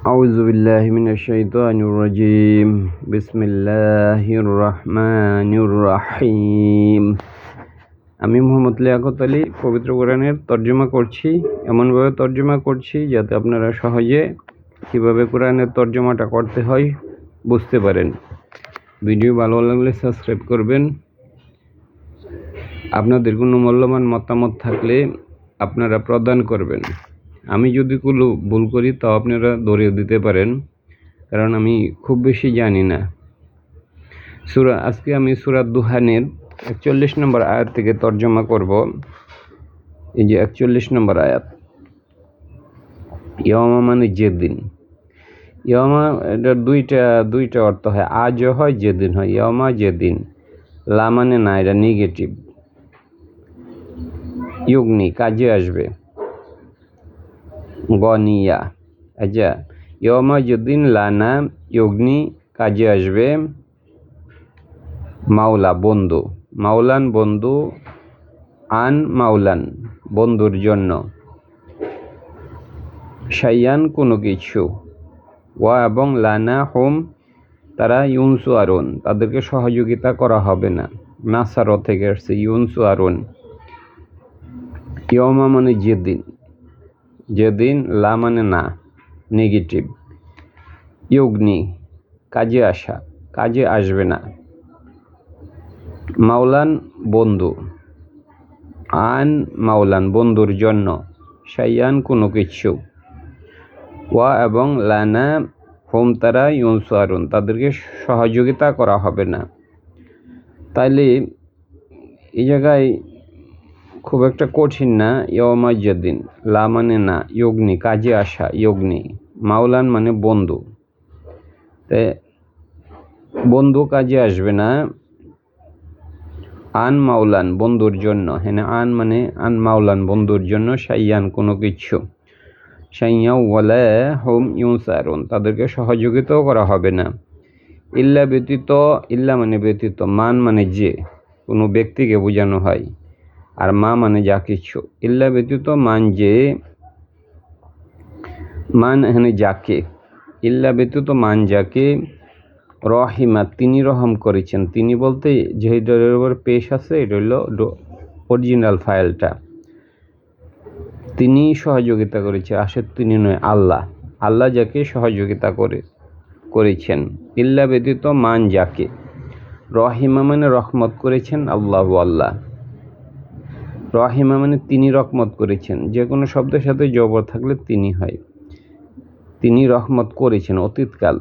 أعوذ بالله من الشيطان الرجيم بسم الله الرحمن الرحيم আমি মোহাম্মদ লিয়াকত আলী পবিত্র কোরআনের তর্জমা করছি এমনভাবে তর্জমা করছি যাতে আপনারা সহজে কীভাবে কোরআনের তর্জমাটা করতে হয় বুঝতে পারেন ভিডিও ভালো লাগলে সাবস্ক্রাইব করবেন আপনাদের কোনো মূল্যবান মতামত থাকলে আপনারা প্রদান করবেন আমি যদি কোনো ভুল করি তাও আপনারা ধরিয়ে দিতে পারেন, কারণ আমি খুব বেশি জানি না। সুরা, আজকে আমি সুরা দুহানের একচল্লিশ নম্বর আয়াত থেকে তর্জমা করব। এই যে একচল্লিশ নম্বর আয়াত। ইয়মা মানে যেদিন। ইয়মা এটার দুইটা দুইটা অর্থ হয়। আজও হয়, যেদিন হয়। ইয়মা, যেদিন। লা মানে না, এটা নেগেটিভ ইউগনি, কাজে আসবে। গনিয়া আচ্ছা ইয়মা যেদিন লানা ইউগনি কাজে আসবে মাওলা বন্ধু মাওলান বন্ধু আন মাওলান বন্ধুর জন্য সাইয়ান কোনো কিছু ওয়া এবং লানা হোম তারা ইউনসু আরুন তাদেরকে সহযোগিতা করা হবে না নাসারো থেকে আসছে ইউনসু আরুন ইয়মা মানে যেদিন যেদিন লা মানে না, নেগেটিভ। ইউগ্নি, কাজে আসা, কাজে আসবে না। মাওলান বন্ধু। আন মাওলান বন্ধুর জন্য সাইয়ান কোনো কিছু। ওয়া এবং লানা হোম তারা ইউনসারুন, তাদেরকে সহযোগিতা করা হবে না। তাইলে এই জায়গায় খুব একটা কঠিন না ইয়মাজ্জাদিন লা মানে না, ইয়গ্নি, কাজে আসা, ইয়গ্নি, মাওলান মানে বন্ধু। তে, বন্ধু কাজে আসবে না, আন মাওলান বন্ধুর জন্য হ্যাঁ আন মানে আন মাওলান বন্ধুর জন্য, সাইয়ান কোনো কিছু। সাইয়া ওয়ালা হোম ইউসারুন তাদেরকে সহযোগিতাও করা হবে না। ইল্লা ব্যতীত, ইল্লা মানে ব্যতীত, মান মানে যে, কোনো ব্যক্তিকে বোঝানো হয়। আর মা মানে যা কিছু। ইল্লা ব্যতীত মান যে, মান এখানে যাকে। ইল্লা ব্যতীত মান যাকে রহিমা তিনি রহম করেছেন। তিনি বলতে উপর পেশ আছে, এটা হলো অরিজিনাল ফাইলটা তিনি সহযোগিতা করেছে, আসলে তিনি নয়, আল্লাহ। আল্লাহ যাকে সহযোগিতা করে, করেছেন। ইল্লা ব্যতীত মান যাকে। রহিমা মানে রহমত করেছেন আল্লাহ আল্লাহ। রহিমা মানে তিনি রহমত করেছেন। যে কোনো শব্দের সাথে জবর থাকলে তিনি হয়। তিনি রহমত করেছেন, অতীতকাল।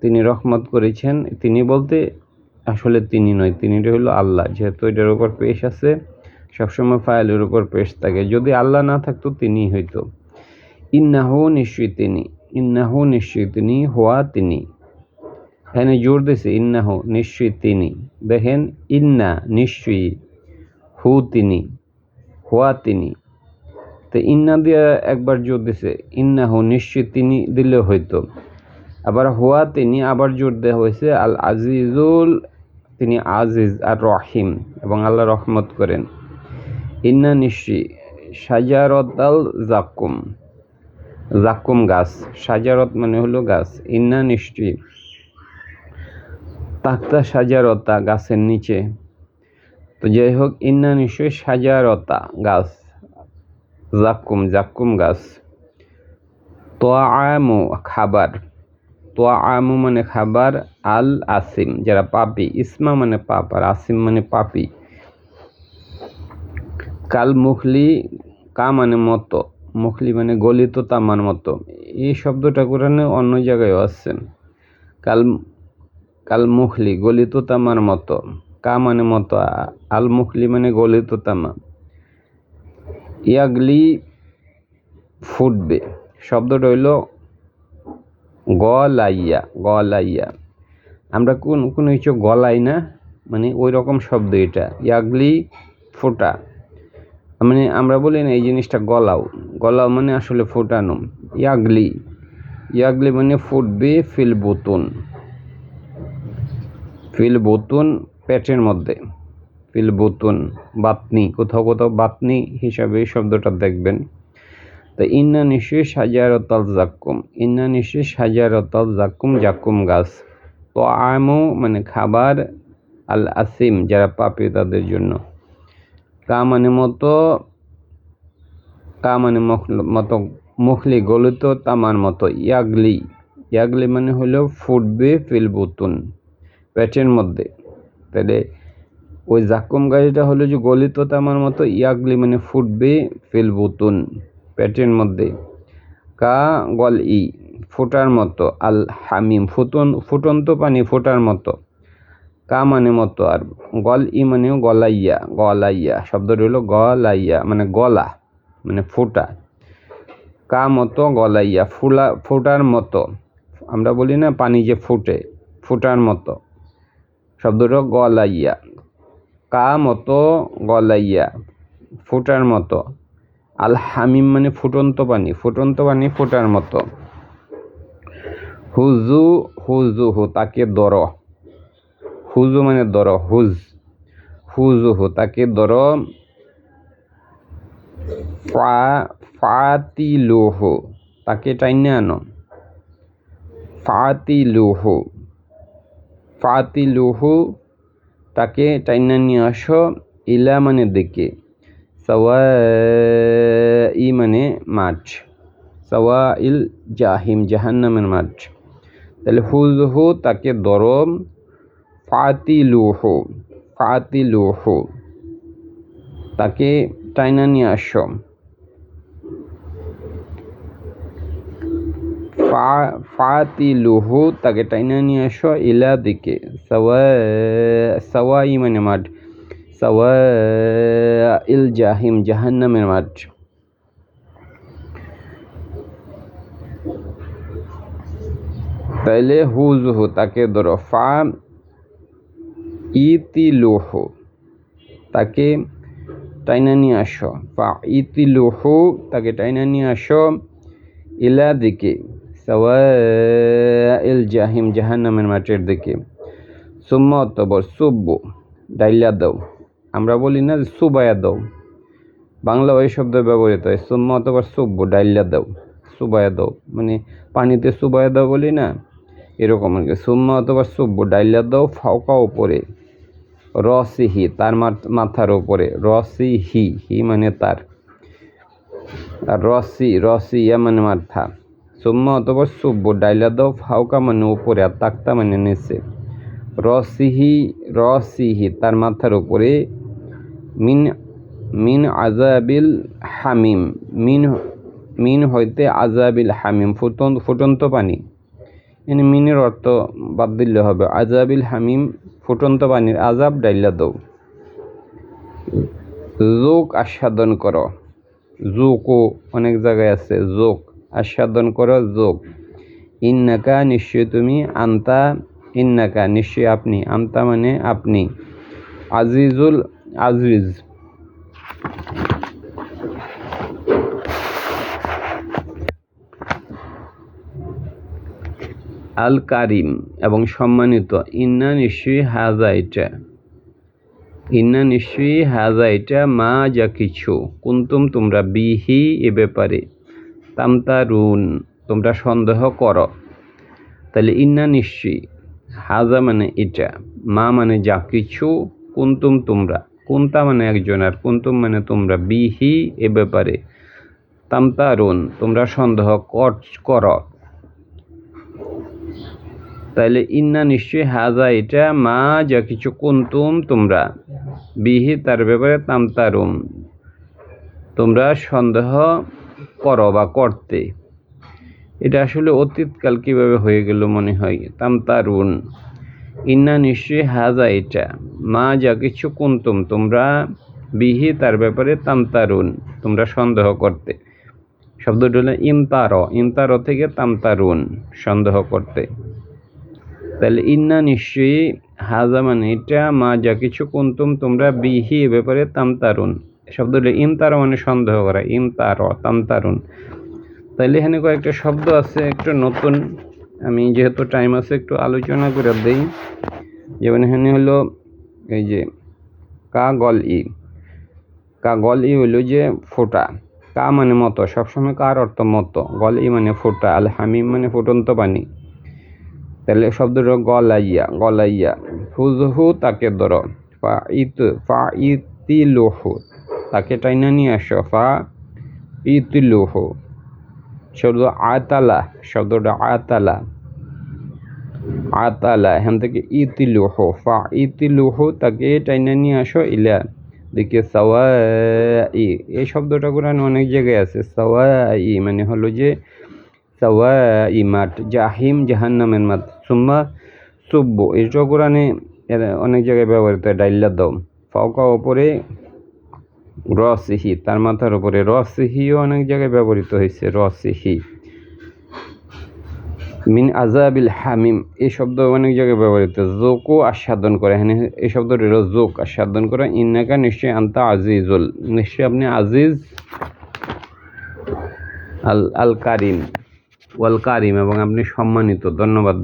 তিনি রহমত করেছেন, তিনি বলতে আসলে তিনি নয় তিনি হলো আল্লাহ। যেহেতু এটার উপর পেশ আছে, সবসময় ফাইলের উপর পেশ থাকে। যদি আল্লাহ না থাকতো, তিনি হইতো। ইন্নাহু নিশ্চয়ই তিনি। ইন্নাহু নিশ্চয়ই তিনি হওয়া তিনি। এখানে জোর দিয়েছে, ইন্নাহু নিশ্চয়ই তিনি। দেখেন, ইন্না নিশ্চয়ই হু তিনি। হওয়া তিনি। তো ইন্না দিয়ে একবার জোর দিছে ইন্না হো নিশ্চিত তিনি দিলে হইতো। আবার হওয়া তিনি আবার জোর দেওয়া হয়েছে, আল আজিজুল, তিনি আজিজ আর রহিম এবং আল্লাহ রহমত করেন। ইন্না নিশ্চি সাজারত আল জাকুম জাকুম গাছ, সাজারত মানে হলো গাছ। ইন্না নিশ্চি তাক্তা সাজারতা গাছের নিচে। তো যাই হোক ইন্না নিশ্চয়ই সাজারতা গাছ জাকুম জাকুম গাছ। তোয়ামু খাবার তোয়া আমু মানে খাবার, আল আসিম, যারা পাপি, ইসমা মানে পাপ, আর আসিম মানে পাপি। কাল মুখলি, কা মানে মতো, মুখলি মানে গলিত তামার মতো। এই শব্দটা কোরআনে অন্য জায়গায়ও আছে। কাল কাল মুখলি, গলিত তামার মতো। কা মানে মতো আল মুখলি মানে গলিত তামা। ইয়াগলি ফুটবে। শব্দটা হইল গলাইয়া গলাইয়া। আমরা কোন, কোনো কিছু গলাই না মানে ওই রকম শব্দ এটা। ইয়াগলি ফোটা। মানে আমরা বলি না এই জিনিসটা গলাও। গলাও মানে আসলে ফোটানো। ইয়াগলি। ইয়াগলি মানে ফুটবে ফিল বোতন। ফিল বোতন পেটের মধ্যে, ফিল বোতন, বাতনি, কোথাও কোথাও বাতনি হিসাবে শব্দটা দেখবেন। তো ইন্না নিশ্চয়ই সাজারতাল জাক্কুম, ইন্না নিশ্চয়ই সাজারতাল জাক্কুম জাক্কুম গাছ। তো আমও মানে খাবার, আল আসিম যারা পাপে তাদের জন্য। কা মানে মতো কা মানে মখ- মতো মুখলি গলিত তামার মতো, ইয়াগলি। ইয়াগলি মানে হলো ফুটবে ফিল বুতুন, পেটের মধ্যে। তাহলে ওই জাক্কুম গাড়িটা হলো যে গলিত তামার মতো ইয়াগলি মানে ফুটবে ফিল বুতুন পেটের মধ্যে। কা গল ই, ফোটার মতো, আল হামিম ফুটন ফুটন্ত পানি ফোটার মতো। কা মানে মতো, আর গল ই মানে গলাইয়া গলাইয়া, শব্দটি হলো গলাইয়া মানে গলা মানে ফোটা। কা মতো, গলাইয়া, ফুলা, ফোটার মতো। আমরা বলি না পানি যে ফুটে, ফোটার মতো। শব্দটা গলাইয়া। কা মতো গলাইয়া, ফোটার মতো। আল হামিম মানে ফুটন্ত পানি ফুটন্ত পানি ফোটার মতো। হুজু হুজু হু তাকে দর। হুজু মানে দর, হুজ। হুজু হু তাকে দর। ফা, ফাতিলুহু, তাকে টাইনে আনো। ফাতিলুহু। ফাতিলুহু, তাকে টাইনা নিয়ে আসো ইলা মানে দিকে। সওয়া ই মানে মাঠ। সওয়া ইল জাহিম, জাহান্নামের মাঠ। তাহলে হুজহু তাকে দরম ফাতিলুহু ফাতিলুহু। তাকে টাইনা নিয়ে আসো। ফা- ফাতিলুহু তাকে টাইনা নিয়ে আসো ইলা দিকে সওয়া সওয়াই মানে মাঠ সওয়া ইল জাহিম জাহান্নামের মাঠ তাইলে হুজহু তাকে ধরো ফা ইতিলুহু তাকে টাইনা নিয়ে আসো ফা ইতিলুহু তাকে টাইনা নিয়ে আসো ইলা দিকে সওয়াইল জাহিম জাহান্নামের মাঠের দিকে। সুম্মা অতবর সুব্বু, ডাইলা দাও। আমরা বলি না যে সুবায়া দাও। বাংলা ওই শব্দ ব্যবহৃত হয়, সুম্মা অতবর সুব্বু, ডাইলা দাও। সুবায়া দাও মানে পানিতে সুবায়া দাও বলি না? এরকম আর কি। সুম্মা অথবা সুব্বু, ডাইলা দাও, ফাওকা উপরে। রসিহি, তার মাথার উপরে। রসি হি হি মানে তার। আর রসি রসি ইয়া মানে মাথা। সুম্মা অথবা সুব্বু ডাইলা দাও ফাওকা মানে উপরে আর তাক্তা মানে নিচে রসিহি রসিহি তার মাথার উপরে মিন মিন আজাবিল হামিম মিন মিন হইতে আজাবিল হামিম ফুটন ফুটন্ত পানি এনে মিনের অর্থ বাদ দিলে হবে আজাবিল হামিম ফুটন্ত পানির আজাব ডাইলা দৌ যোগ আস্বাদন করো যোগও অনেক জায়গায় আছে যোগ আস্বাদন করো যোগ। ইন্নাকা নিশ্চয় তুমি আন্তা, ইন্নাকা নিশ্চয় আপনি। আন্তা মানে আপনি। আজিজুল আজিজ। আল কারিম এবং সম্মানিত, ইন্না নিশ্চয়ই হাজা এটা। ইন্না নিশ্চয়ই হাজা এটা মা যা কিছু, কুন্তুম তোমরা বিহি এ ব্যাপারে। তামতারুন, তোমরা সন্দেহ করো। তাহলে ইন্না নিশ্চয়ই হাজা মানে এটা, মা মানে যা কিছু, কুন্তুম তোমরা, কুন্তা মানে একজন আর কুন্তুম মানে তোমরা, বিহি এ ব্যাপারে। তামতারুন, তোমরা সন্দেহ কর- তাহলে ইন্না নিশ্চয়ই হাজা এটা, মা যা কিছু, কুন্তুম তোমরা, বিহি তার ব্যাপারে তামতারুম তোমরা সন্দেহ করো বা করতে। এটা আসলে অতীতকাল কীভাবে হয়ে গেল মনে হয়। তামতারুন। ইন্না নিশ্চয়ই হাজা এটা। মা যা কিছু কুন্তুম, তোমরা বিহি তার ব্যাপারে তামতারুন, তোমরা সন্দেহ করতে। শব্দটি হলো ইমতার। ইমতার থেকে তামতারুন, সন্দেহ করতে। তাহলে ইন্না নিশ্চয়ই হাজা মানে এটা, মা যা কিছু কুন্তুম, তোমরা বিহি এ ব্যাপারে তামতারুন। শব্দটা ইমতার মানে সন্দেহ করা, ইমতার তামতারুন তাইলে এখানে কয়েকটা শব্দ আছে, একটু নতুন। আমি যেহেতু টাইম আছে, একটু আলোচনা করে দিই। যেমন এখানে হলো, এই যে কা গল ই। কা গল ই হলো যে, ফোটা। কা মানে মতো, সবসময় কার অর্থ মতো। গল ই মানে ফোটা, আল হামিম মানে ফুটন্ত পানি। তাহলে শব্দটা গলাইয়া গলাইয়া। হুজহু তাকে ধর। ফা ইত ফা ইতিলুহু তাকে টাইনা নিয়ে আসো। ফা ইতিলুহু। শব্দ আতালা, শব্দটা আতালা। আতালা, এখান থেকে ইতিলুহু। ফা ইতিলুহু, তাকে টাইনা নিয়ে আসো ইলা। দেখে সাওয়াই, এই শব্দটা কোরআন অনেক জায়গায় আছে। সাওয়াই মানে হলো যে সাওয়াই মাঠ, জাহিম জাহান্নামের মাঠ। সুম্মা সুব্বু এটা কোরআনে অনেক জায়গায় ব্যবহৃত হয় ডাইল্লা দম ফাওকা ওপরে রসিহি, তার মাথার উপরে রসিহিও অনেক জায়গায় ব্যবহৃত হয়েছে, রসিহি। মিন আজাবিল হামিম, এই শব্দ অনেক জায়গায় ব্যবহৃত। জোকও আস্বাদন করে এখানে এই শব্দটি হলো জোক আস্বাদন করে। ইন্নাকা নিশ্চয়ই আন্তা আজিজুল, নিশ্চয়ই আপনি আজিজ আল আল কারিম ওয়াল কারিম এবং আপনি সম্মানিত। ধন্যবাদ।